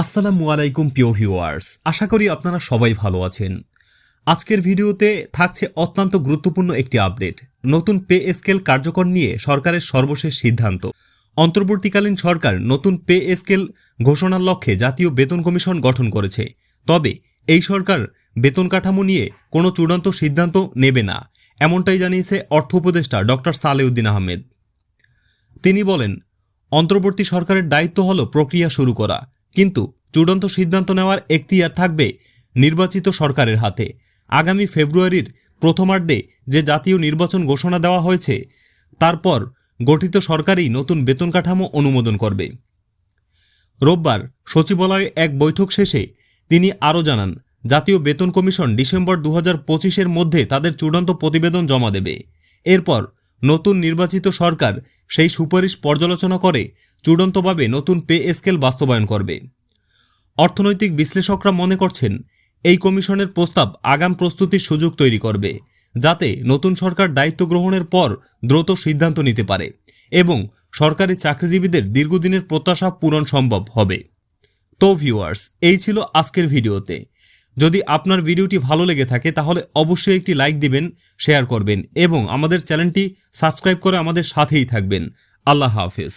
আসসালামু আলাইকুম, প্রিয় ভিউয়ার্স। আশা করি আপনারা সবাই ভালো আছেন। আজকের ভিডিওতে থাকছে অত্যন্ত গুরুত্বপূর্ণ একটি আপডেট। নতুন পে স্কেল কার্যকর নিয়ে সরকারের সর্বশেষ সিদ্ধান্ত। অন্তর্বর্তীকালীন সরকার নতুন পে স্কেল ঘোষণার লক্ষ্যে জাতীয় বেতন কমিশন গঠন করেছে। তবে এই সরকার বেতন কাঠামো নিয়ে কোনো চূড়ান্ত সিদ্ধান্ত নেবে না, এমনটাই জানিয়েছে অর্থ উপদেষ্টা ডক্টর সালেউদ্দিন আহমেদ। তিনি বলেন, অন্তর্বর্তী সরকারের দায়িত্ব হল প্রক্রিয়া শুরু করা। কিন্তু চূড়ান্ত সিদ্ধান্ত নেওয়ার এখতিয়ার থাকবে নির্বাচিত সরকারের হাতে। আগামী ফেব্রুয়ারির প্রথমার্ধে যে জাতীয় নির্বাচন ঘোষণা দেওয়া হয়েছে, তারপর গঠিত সরকারই নতুন বেতন কাঠামো অনুমোদন করবে। রোববার সচিবালয়ে এক বৈঠক শেষে তিনি আরও জানান, জাতীয় বেতন কমিশন ডিসেম্বর দু হাজার মধ্যে তাদের চূড়ান্ত প্রতিবেদন জমা দেবে। এরপর নতুন নির্বাচিত সরকার সেই সুপারিশ পর্যালোচনা করে, চূড়ান্তভাবে নতুন পে স্কেল বাস্তবায়ন করবে। অর্থনৈতিক বিশ্লেষকরা মনে করছেন, এই কমিশনের প্রস্তাব আগাম প্রস্তুতির সুযোগ তৈরি করবে, যাতে নতুন সরকার দায়িত্ব গ্রহণের পর দ্রুত সিদ্ধান্ত নিতে পারে এবং সরকারি চাকরিজীবীদের দীর্ঘদিনের প্রত্যাশা পূরণ সম্ভব হবে। তো ভিউয়ার্স, এই ছিল আজকের ভিডিওতে। যদি আপনার ভিডিওটি ভালো লেগে থাকে, তাহলে অবশ্যই একটি লাইক দিবেন, শেয়ার করবেন এবং আমাদের চ্যানেলটি সাবস্ক্রাইব করে আমাদের সাথেই থাকবেন। আল্লাহ হাফেজ।